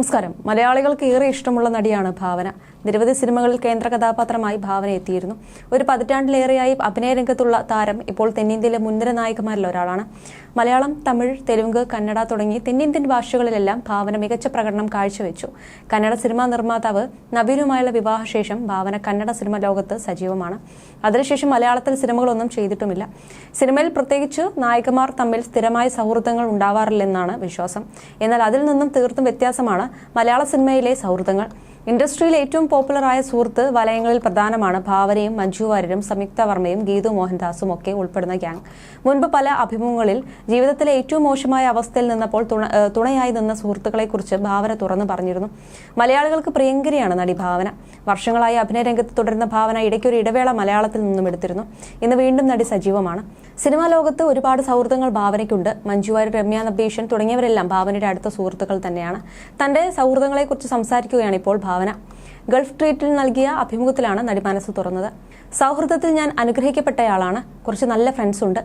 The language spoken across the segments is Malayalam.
നമസ്കാരം. മലയാളികൾക്ക് ഏറെ ഇഷ്ടമുള്ള നടിയാണ് ഭാവന. നിരവധി സിനിമകളിൽ കേന്ദ്ര കഥാപാത്രമായി ഭാവന എത്തിയിരുന്നു. ഒരു പതിറ്റാണ്ടിലേറെയായി അഭിനയ രംഗത്തുള്ള താരം ഇപ്പോൾ തെന്നിന്ത്യയിലെ മുൻനിര നായികമാരിൽ ഒരാളാണ്. മലയാളം തമിഴ് തെലുങ്ക് കന്നഡ തുടങ്ങി തെന്നിന്ത്യൻ ഭാഷകളിലെല്ലാം ഭാവന മികച്ച പ്രകടനം കാഴ്ചവെച്ചു. കന്നഡ സിനിമാ നിർമ്മാതാവ് നവീനുമായുള്ള വിവാഹശേഷം ഭാവന കന്നഡ സിനിമ ലോകത്ത് സജീവമാണ്. അതിനുശേഷം മലയാളത്തിൽ സിനിമകളൊന്നും ചെയ്തിട്ടുമില്ല. സിനിമയിൽ പ്രത്യേകിച്ച് നായികമാർ തമ്മിൽ സ്ഥിരമായ സൗഹൃദങ്ങൾ ഉണ്ടാവാറില്ലെന്നാണ് വിശ്വാസം. എന്നാൽ അതിൽ നിന്നും തീർത്തും വ്യത്യാസമാണ് മലയാള സിനിമയിലെ സൗഹൃദങ്ങൾ. ഇൻഡസ്ട്രിയിൽ ഏറ്റവും പോപ്പുലറായ സുഹൃത്ത് വലയങ്ങളിൽ പ്രധാനമാണ്. ഭാവനയും മഞ്ജു വാര്യരും സംയുക്ത വർമ്മയും ഗീതു മോഹൻദാസും ഒക്കെ ഉൾപ്പെടുന്ന ഗ്യാങ്. മുൻപ് പല അഭിമുഖങ്ങളിൽ ജീവിതത്തിലെ ഏറ്റവും മോശമായ അവസ്ഥയിൽ നിന്നപ്പോൾ തുണയായി നിന്ന സുഹൃത്തുക്കളെക്കുറിച്ച് ഭാവന തുറന്നു പറഞ്ഞിരുന്നു. മലയാളികൾക്ക് പ്രിയങ്കരിയാണ് നടി ഭാവന. വർഷങ്ങളായി അഭിനയ രംഗത്ത് തുടരുന്ന ഭാവന ഇടയ്ക്കൊരു ഇടവേള മലയാളത്തിൽ നിന്നും എടുത്തിരുന്നു. ഇന്ന് വീണ്ടും നടി സജീവമാണ്. സിനിമാ ലോകത്ത് ഒരുപാട് സൗഹൃദങ്ങൾ ഭാവനയ്ക്കുണ്ട്. മഞ്ജു വാര്യർ രമ്യ നബീഷൻ തുടങ്ങിയവരെല്ലാം ഭാവനയുടെ അടുത്ത സുഹൃത്തുക്കൾ തന്നെയാണ്. തന്റെ സൗഹൃദങ്ങളെക്കുറിച്ച് സംസാരിക്കുകയാണ് ഇപ്പോൾ ഭാവന. ഗൾഫ് ട്രീറ്റിൽ നൽകിയ അഭിമുഖത്തിലാണ് നടി മനസ്സ് തുറന്നത്. സൗഹൃദത്തിൽ ഞാൻ അനുഗ്രഹിക്കപ്പെട്ടയാളാണ്. കുറച്ച് നല്ല ഫ്രണ്ട്സ് ഉണ്ട്.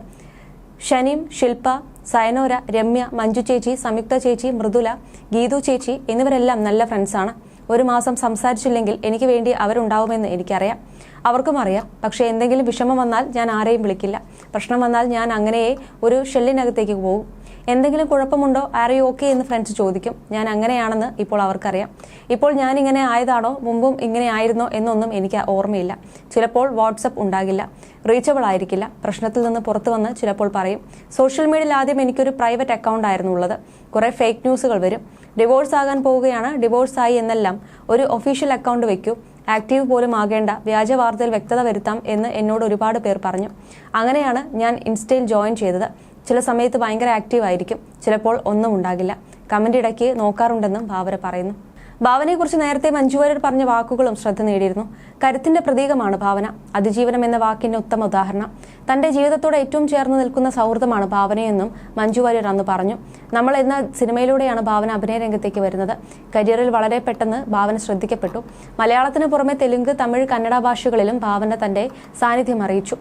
ഷനീം ശില്പ സയനോര രമ്യ മഞ്ജു ചേച്ചി സംയുക്ത ചേച്ചി മൃദുല ഗീതു ചേച്ചി എന്നിവരെല്ലാം നല്ല ഫ്രണ്ട്സാണ് ഒരു മാസം സംസാരിച്ചില്ലെങ്കിൽ എനിക്ക് വേണ്ടി അവരുണ്ടാവുമെന്ന് എനിക്കറിയാം. അവർക്കും അറിയാം. പക്ഷേ എന്തെങ്കിലും വിഷമം വന്നാൽ ഞാൻ ആരെയും വിളിക്കില്ല. പ്രശ്നം വന്നാൽ ഞാൻ അങ്ങനെയേ ഒരു ഷെല്ലിനകത്തേക്ക് പോകും എന്തെങ്കിലും കുഴപ്പമുണ്ടോ? യു ഓക്കെ എന്ന് ഫ്രണ്ട്സ് ചോദിക്കും. ഞാൻ അങ്ങനെയാണെന്ന് ഇപ്പോൾ അവർക്കറിയാം. ഇപ്പോൾ ഞാൻ ഇങ്ങനെ ആയതാണോ? മുമ്പും ഇങ്ങനെ ആയിരുന്നോ എന്നൊന്നും എനിക്ക് ഓർമ്മയില്ല. ചിലപ്പോൾ വാട്സപ്പ് ഉണ്ടാകില്ല. റീച്ചബിൾ ആയിരിക്കില്ല. പ്രശ്നത്തിൽ നിന്ന് പുറത്തു വന്ന് ചിലപ്പോൾ പറയും. സോഷ്യൽ മീഡിയയിൽ ആദ്യം എനിക്കൊരു പ്രൈവറ്റ് അക്കൗണ്ട് ആയിരുന്നു ഉള്ളത്. കുറേ ഫേക്ക് ന്യൂസുകൾ വരും. ഡിവോഴ്സ് ആകാൻ പോവുകയാണ്. ഡിവോഴ്സ് ആയി എന്നെല്ലാം ഒരു ഒഫീഷ്യൽ അക്കൗണ്ട് വെക്കൂ. ആക്റ്റീവ് പോലും ആകേണ്ട. വ്യാജ വാർത്തയിൽ വ്യക്തത വരുത്താം എന്ന് എന്നോട് ഒരുപാട് പേർ പറഞ്ഞു. അങ്ങനെയാണ് ഞാൻ ഇൻസ്റ്റയിൽ ജോയിൻ ചെയ്തത്. ചില സമയത്ത് ഭയങ്കര ആക്റ്റീവ് ആയിരിക്കും. ചിലപ്പോൾ ഒന്നും ഉണ്ടാകില്ല. കമന്റ് ഇടയ്ക്ക് നോക്കാറുണ്ടെന്നും ഭാവന പറയുന്നു. ഭാവനയെക്കുറിച്ച് നേരത്തെ മഞ്ജുവാര്യർ പറഞ്ഞ വാക്കുകളും ശ്രദ്ധ നേടിയിരുന്നു. കരുത്തിന്റെ പ്രതീകമാണ് ഭാവന. അതിജീവനം എന്ന വാക്കിന്റെ ഉത്തമ ഉദാഹരണം. തന്റെ ജീവിതത്തോട് ഏറ്റവും ചേർന്ന് നിൽക്കുന്ന സൗഹൃദമാണ് ഭാവനയെന്നും മഞ്ജു വാര്യർ അന്ന് പറഞ്ഞു. നമ്മൾ എന്ന സിനിമയിലൂടെയാണ് ഭാവന അഭിനയ രംഗത്തേക്ക് വരുന്നത്. കരിയറിൽ വളരെ പെട്ടെന്ന് ഭാവന ശ്രദ്ധിക്കപ്പെട്ടു. മലയാളത്തിന് പുറമെ തെലുങ്ക് തമിഴ് കന്നഡ ഭാഷകളിലും ഭാവന തന്റെ സാന്നിധ്യം അറിയിച്ചു.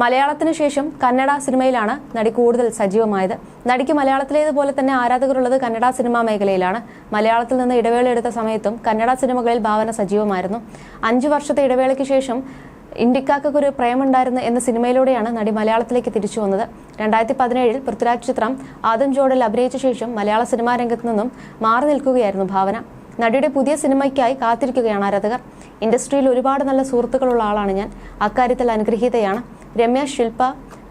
മലയാളത്തിന് ശേഷം കന്നഡ സിനിമയിലാണ് നടി കൂടുതൽ സജീവമായത്. നടിക്ക് മലയാളത്തിലേതുപോലെ തന്നെ ആരാധകരുള്ളത് കന്നഡ സിനിമാ മേഖലയിലാണ്. മലയാളത്തിൽ നിന്ന് ഇടവേള എടുത്ത സമയത്തും കന്നഡ സിനിമകളിൽ ഭാവന സജീവമായിരുന്നു. അഞ്ചു വർഷത്തെ ഇടവേളയ്ക്ക് ശേഷം ഇന്ത്യക്കാർക്ക് ഒരു പ്രേമുണ്ടായിരുന്നു എന്ന സിനിമയിലൂടെയാണ് നടി മലയാളത്തിലേക്ക് തിരിച്ചു വന്നത്. രണ്ടായിരത്തി പതിനേഴിൽ പൃഥ്വിരാജ് ചിത്രം ആദം ജോഡൽ അഭിനയിച്ച ശേഷം മലയാള സിനിമാ രംഗത്ത് നിന്നും മാറി നിൽക്കുകയായിരുന്നു ഭാവന. നടിയുടെ പുതിയ സിനിമയ്ക്കായി കാത്തിരിക്കുകയാണ് ആരാധകർ. ഇൻഡസ്ട്രിയിൽ ഒരുപാട് നല്ല സുഹൃത്തുക്കളുള്ള ആളാണ് ഞാൻ. അക്കാര്യത്തിൽ അനുഗ്രഹീതയാണ്. രമ്യ ശില്പ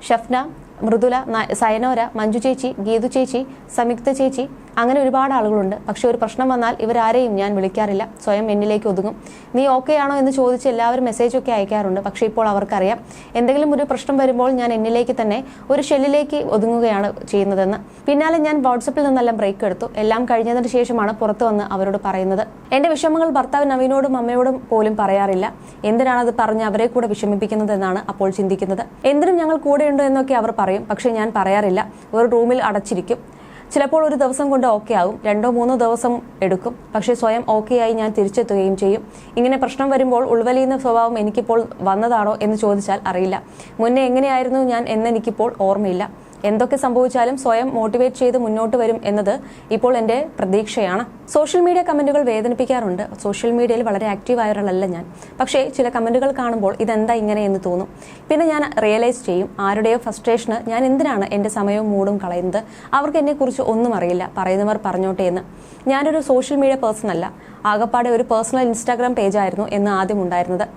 ഷഫ്ന മൃദുല സയനോര മഞ്ജു ചേച്ചി ഗീതു ചേച്ചി സംയുക്ത ചേച്ചി അങ്ങനെ ഒരുപാട് ആളുകളുണ്ട്. പക്ഷെ ഒരു പ്രശ്നം വന്നാൽ ഇവരാരെയും ഞാൻ വിളിക്കാറില്ല. സ്വയം എന്നിലേക്ക് ഒതുങ്ങും. നീ ഓക്കെ ആണോ എന്ന് ചോദിച്ച് എല്ലാവരും മെസ്സേജൊക്കെ അയക്കാറുണ്ട്. പക്ഷേ ഇപ്പോൾ അവർക്കറിയാം. എന്തെങ്കിലും ഒരു പ്രശ്നം വരുമ്പോൾ ഞാൻ എന്നിലേക്ക് തന്നെ ഒരു ഷെല്ലിലേക്ക് ഒതുങ്ങുകയാണ് ചെയ്യുന്നതെന്ന്. പിന്നാലെ ഞാൻ വാട്സപ്പിൽ നിന്നെല്ലാം ബ്രേക്ക് എടുത്തു. എല്ലാം കഴിഞ്ഞതിന് ശേഷമാണ് പുറത്തു വന്ന് അവരോട് പറയുന്നത്. എന്റെ വിഷമങ്ങൾ ഭർത്താവ് നവീനോടും അമ്മയോടും പോലും പറയാറില്ല. എന്തിനാണത് പറഞ്ഞ് അവരെ കൂടെ വിഷമിപ്പിക്കുന്നതെന്നാണ് അപ്പോൾ ചിന്തിക്കുന്നത്. എന്തിനും ഞങ്ങൾ കൂടെയുണ്ടോ എന്നൊക്കെ അവർ പറയും. പക്ഷേ ഞാൻ പറയാറില്ല. ഒരു റൂമിൽ അടച്ചിരിക്കും. ചിലപ്പോൾ ഒരു ദിവസം കൊണ്ട് ഓക്കെ ആകും. രണ്ടോ മൂന്നോ ദിവസം എടുക്കും. പക്ഷേ സ്വയം ഓക്കെ ആയി ഞാൻ തിരിച്ചെത്തുകയും ചെയ്യും. ഇങ്ങനെ പ്രശ്നം വരുമ്പോൾ ഉൾവലിയുന്ന സ്വഭാവം എനിക്കിപ്പോൾ വന്നതാണോ എന്ന് ചോദിച്ചാൽ അറിയില്ല. മുന്നേ എങ്ങനെയായിരുന്നു ഞാൻ എന്നെനിക്കിപ്പോൾ ഓർമ്മയില്ല. എന്തൊക്കെ സംഭവിച്ചാലും സ്വയം മോട്ടിവേറ്റ് ചെയ്ത് മുന്നോട്ട് വരും എന്നത് ഇപ്പോൾ എന്റെ പ്രതീക്ഷയാണ്. സോഷ്യൽ മീഡിയ കമന്റുകൾ വേദനിപ്പിക്കാറുണ്ട്. സോഷ്യൽ മീഡിയയിൽ വളരെ ആക്റ്റീവ് ഒരാളല്ല ഞാൻ. പക്ഷേ ചില കമന്റുകൾ കാണുമ്പോൾ ഇതെന്താ ഇങ്ങനെ എന്ന് തോന്നും. പിന്നെ ഞാൻ റിയലൈസ് ചെയ്യും ആരുടെയോ ഫ്രസ്ട്രേഷന് ഞാൻ എന്തിനാണ് എന്റെ സമയവും മൂടും കളയുന്നത്? അവർക്ക് എന്നെക്കുറിച്ച് ഒന്നും അറിയില്ല. പറയുന്നവർ പറഞ്ഞോട്ടെ എന്ന്. ഞാനൊരു സോഷ്യൽ മീഡിയ പേഴ്സൺ അല്ല. ആകപ്പാടെ ഒരു പേഴ്സണൽ ഇൻസ്റ്റാഗ്രാം പേജായിരുന്നു എന്ന് ആദ്യം ഉണ്ടായിരുന്നത്.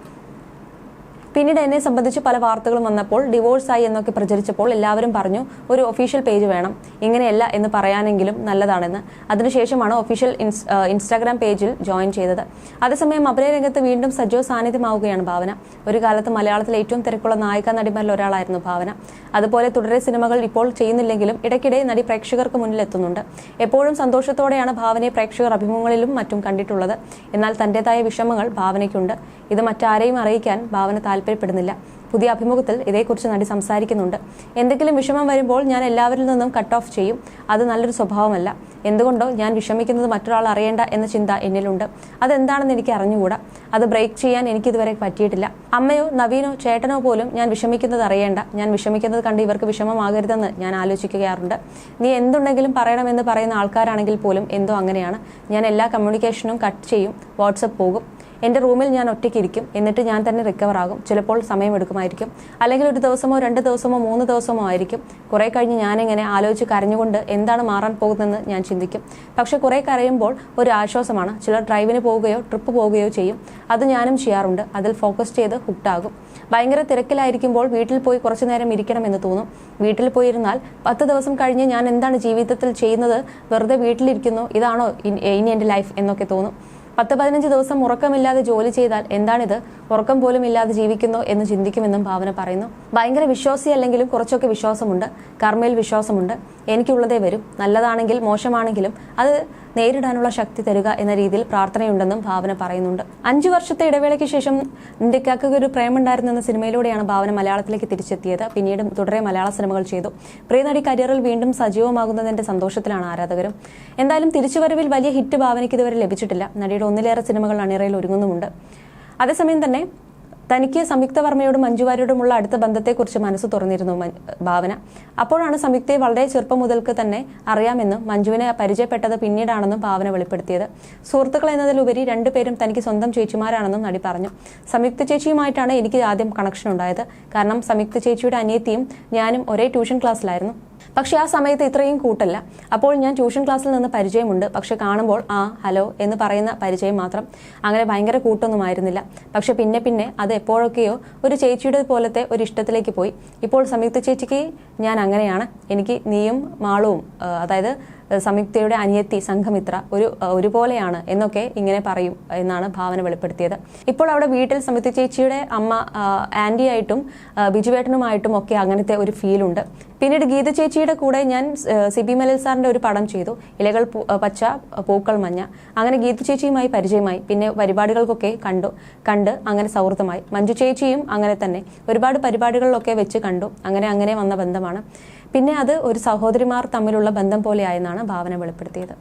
പിന്നീട് എന്നെ സംബന്ധിച്ച് പല വാർത്തകളും വന്നപ്പോൾ ഡിവോഴ്സായി എന്നൊക്കെ പ്രചരിച്ചപ്പോൾ എല്ലാവരും പറഞ്ഞു ഒരു ഒഫീഷ്യൽ പേജ് വേണം. ഇങ്ങനെയല്ല എന്ന് പറയാനെങ്കിലും നല്ലതാണെന്ന്. അതിനുശേഷമാണ് ഒഫീഷ്യൽ ഇൻസ്റ്റാഗ്രാം പേജിൽ ജോയിൻ ചെയ്തത്. അതേസമയം അഭിനയ രംഗത്ത് വീണ്ടും സജീവ സാന്നിധ്യമാവുകയാണ് ഭാവന. ഒരു കാലത്ത് മലയാളത്തിലെ ഏറ്റവും തിരക്കുള്ള നായിക നടിമാരിൽ ഒരാളായിരുന്നു ഭാവന. അതുപോലെ തുടരെ സിനിമകൾ ഇപ്പോൾ ചെയ്യുന്നില്ലെങ്കിലും ഇടയ്ക്കിടെ നടി പ്രേക്ഷകർക്ക് മുന്നിൽ എത്തുന്നുണ്ട്. എപ്പോഴും സന്തോഷത്തോടെയാണ് ഭാവനയെ പ്രേക്ഷകർ അഭിമുഖങ്ങളിലും മറ്റും കണ്ടിട്ടുള്ളത്. എന്നാൽ തന്റേതായ വിഷമങ്ങൾ ഭാവനയ്ക്കുണ്ട്. ഇത് മറ്റാരെയും അറിയിക്കാൻ ഭാവന താല്പര്യം താല്പര്യപ്പെടുന്നില്ല. പുതിയ അഭിമുഖത്തിൽ ഇതേക്കുറിച്ച് നടി സംസാരിക്കുന്നുണ്ട്. എന്തെങ്കിലും വിഷമം വരുമ്പോൾ ഞാൻ എല്ലാവരിൽ നിന്നും കട്ട് ഓഫ് ചെയ്യും. അത് നല്ലൊരു സ്വഭാവമല്ല. എന്തുകൊണ്ടോ ഞാൻ വിഷമിക്കുന്നത് മറ്റൊരാൾ അറിയേണ്ട എന്ന ചിന്ത എന്നിലുണ്ട്. അതെന്താണെന്ന് എനിക്ക് അറിഞ്ഞുകൂടാ. അത് ബ്രേക്ക് ചെയ്യാൻ എനിക്കിതുവരെ പറ്റിയിട്ടില്ല. അമ്മയോ നവീനോ ചേട്ടനോ പോലും ഞാൻ വിഷമിക്കുന്നത് അറിയേണ്ട. ഞാൻ വിഷമിക്കുന്നത് കണ്ട് ഇവർക്ക് വിഷമമാകരുതെന്ന് ഞാൻ ആലോചിക്കുകയാറുണ്ട്. നീ എന്തുണ്ടെങ്കിലും പറയണമെന്ന് പറയുന്ന ആൾക്കാരാണെങ്കിൽ പോലും എന്തോ അങ്ങനെയാണ്. ഞാൻ എല്ലാ കമ്മ്യൂണിക്കേഷനും കട്ട് ചെയ്യും. വാട്സപ്പ് പോകും. എന്റെ റൂമിൽ ഞാൻ ഒറ്റയ്ക്കിരിക്കും എന്നിട്ട് ഞാൻ തന്നെ റിക്കവർ ആകും. ചിലപ്പോൾ സമയമെടുക്കുമായിരിക്കും അല്ലെങ്കിൽ ഒരു ദിവസമോ രണ്ട് ദിവസമോ മൂന്ന് ദിവസമോ ആയിരിക്കും. കുറേ കഴിഞ്ഞ് ഞാനിങ്ങനെ ആലോചിച്ച് കരഞ്ഞുകൊണ്ട് എന്താണ് മാറാൻ പോകുന്നതെന്ന് ഞാൻ ചിന്തിക്കും. പക്ഷേ കുറേ കരയുമ്പോൾ ഒരു ആശ്വാസമാണ്. ചിലർ ഡ്രൈവിന് പോവുകയോ ട്രിപ്പ് പോവുകയോ ചെയ്യും. അത് ഞാനും ചെയ്യാറുണ്ട്. അതിൽ ഫോക്കസ് ചെയ്ത് ഹുക്ടാകും ഭയങ്കര തിരക്കിലായിരിക്കുമ്പോൾ വീട്ടിൽ പോയി കുറച്ചു നേരം ഇരിക്കണമെന്ന് തോന്നും. വീട്ടിൽ പോയിരുന്നാൽ പത്ത് ദിവസം കഴിഞ്ഞ് ഞാൻ എന്താണ് ജീവിതത്തിൽ ചെയ്യുന്നത്? വെറുതെ വീട്ടിലിരിക്കുന്നു. ഇതാണോ ഇനി എന്റെ ലൈഫ് എന്നൊക്കെ തോന്നും. പത്ത് പതിനഞ്ച് ദിവസം ഉറക്കമില്ലാതെ ജോലി ചെയ്താൽ എന്താണിത്? ഉറക്കം പോലും ഇല്ലാതെ ജീവിക്കുന്നു എന്ന് ചിന്തിക്കുമെന്നും ഭാവന പറയുന്നു. ഭയങ്കര വിശ്വാസി അല്ലെങ്കിലും കുറച്ചൊക്കെ വിശ്വാസമുണ്ട്. കർമ്മയിൽ വിശ്വാസമുണ്ട്. എനിക്കുള്ളതേ വരും. നല്ലതാണെങ്കിൽ മോശമാണെങ്കിലും അത് നേരിടാനുള്ള ശക്തി തരിക എന്ന രീതിയിൽ പ്രാർത്ഥനയുണ്ടെന്നും ഭാവന പറയുന്നുണ്ട്. അഞ്ചു വർഷത്തെ ഇടവേളയ്ക്ക് ശേഷം ഇന്ത്യക്കാക്ക് ഒരു പ്രേമുണ്ടായിരുന്നു എന്ന സിനിമയിലൂടെയാണ് ഭാവന മലയാളത്തിലേക്ക് തിരിച്ചെത്തിയത്. പിന്നീട് തുടരെ മലയാള സിനിമകൾ ചെയ്തു. പ്രിയനടി കരിയറിൽ വീണ്ടും സജീവമാകുന്നതിന്റെ സന്തോഷത്തിലാണ് ആരാധകരും. എന്തായാലും തിരിച്ചുവരവിൽ വലിയ ഹിറ്റ് ഭാവനയ്ക്ക് ഇതുവരെ ലഭിച്ചിട്ടില്ല. നടിയുടെ ഒന്നിലേറെ സിനിമകൾ അണിയറയിൽ ഒരുങ്ങുന്നുമുണ്ട്. അതേസമയം തന്നെ തനിക്ക് സംയുക്ത വർമ്മയോടും മഞ്ജുവാരിയോടുമുള്ള അടുത്ത ബന്ധത്തെക്കുറിച്ച് മനസ്സ് തുറന്നിരുന്നു ഭാവന. അപ്പോഴാണ് സംയുക്തയെ വളരെ ചെറുപ്പം മുതൽക്ക് തന്നെ അറിയാമെന്നും മഞ്ജുവിനെ പരിചയപ്പെട്ടത് പിന്നീടാണെന്നും ഭാവന വെളിപ്പെടുത്തിയത്. സുഹൃത്തുക്കൾ എന്നതിലുപരി രണ്ടുപേരും തനിക്ക് സ്വന്തം ചേച്ചിമാരാണെന്നും നടി പറഞ്ഞു. സംയുക്ത ചേച്ചിയുമായിട്ടാണ് എനിക്ക് ആദ്യം കണക്ഷൻ ഉണ്ടായത്. കാരണം സംയുക്ത ചേച്ചിയുടെ അനിയത്തിയും ഞാനും ഒരേ ട്യൂഷൻ ക്ലാസ്സിലായിരുന്നു പക്ഷേ ആ സമയത്ത് ഇത്രയും കൂട്ടല്ല. അപ്പോൾ ഞാൻ ട്യൂഷൻ ക്ലാസ്സിൽ നിന്ന് പരിചയമുണ്ട്. പക്ഷേ കാണുമ്പോൾ ആ ഹലോ എന്ന് പറയുന്ന പരിചയം മാത്രം അങ്ങനെ ഭയങ്കര കൂട്ടൊന്നും ആയിരുന്നില്ല. പക്ഷെ പിന്നെ പിന്നെ അത് എപ്പോഴൊക്കെയോ ഒരു ചേച്ചിയുടെ പോലത്തെ ഒരു ഇഷ്ടത്തിലേക്ക് പോയി. ഇപ്പോൾ സംയുക്ത ചേച്ചിക്ക് ഞാൻ അങ്ങനെയാണ്. എനിക്ക് നീയും മാളവും അതായത് സംയുക്തയുടെ അനിയത്തി സംഘമിത്ര ഒരു ഒരുപോലെയാണ് എന്നൊക്കെ ഇങ്ങനെ പറയും എന്നാണ് ഭാവന വെളിപ്പെടുത്തിയത്. ഇപ്പോൾ അവിടെ വീട്ടിൽ സംയുക്ത ചേച്ചിയുടെ അമ്മ ആന്റിയായിട്ടും ബിജുവേട്ടനുമായിട്ടും ഒക്കെ അങ്ങനത്തെ ഒരു ഫീലുണ്ട് പിന്നീട് ഗീത ചേച്ചിയുടെ കൂടെ ഞാൻ സി ബി മലൽ ഒരു പടം ചെയ്തു. ഇലകൾ പച്ച പൂക്കൾ മഞ്ഞ. അങ്ങനെ ഗീത ചേച്ചിയുമായി പരിചയമായി. പിന്നെ പരിപാടികൾക്കൊക്കെ കണ്ടു കണ്ട് അങ്ങനെ സൗഹൃദമായി. മഞ്ജു ചേച്ചിയും അങ്ങനെ തന്നെ. ഒരുപാട് പരിപാടികളിലൊക്കെ വെച്ച് കണ്ടു. അങ്ങനെ അങ്ങനെ വന്ന ബന്ധമാണ്. പിന്നെ അത് ഒരു സഹോദരിമാർ തമ്മിലുള്ള ബന്ധം പോലെയായെന്നാണ് ഭാവന വെളിപ്പെടുത്തിയത്.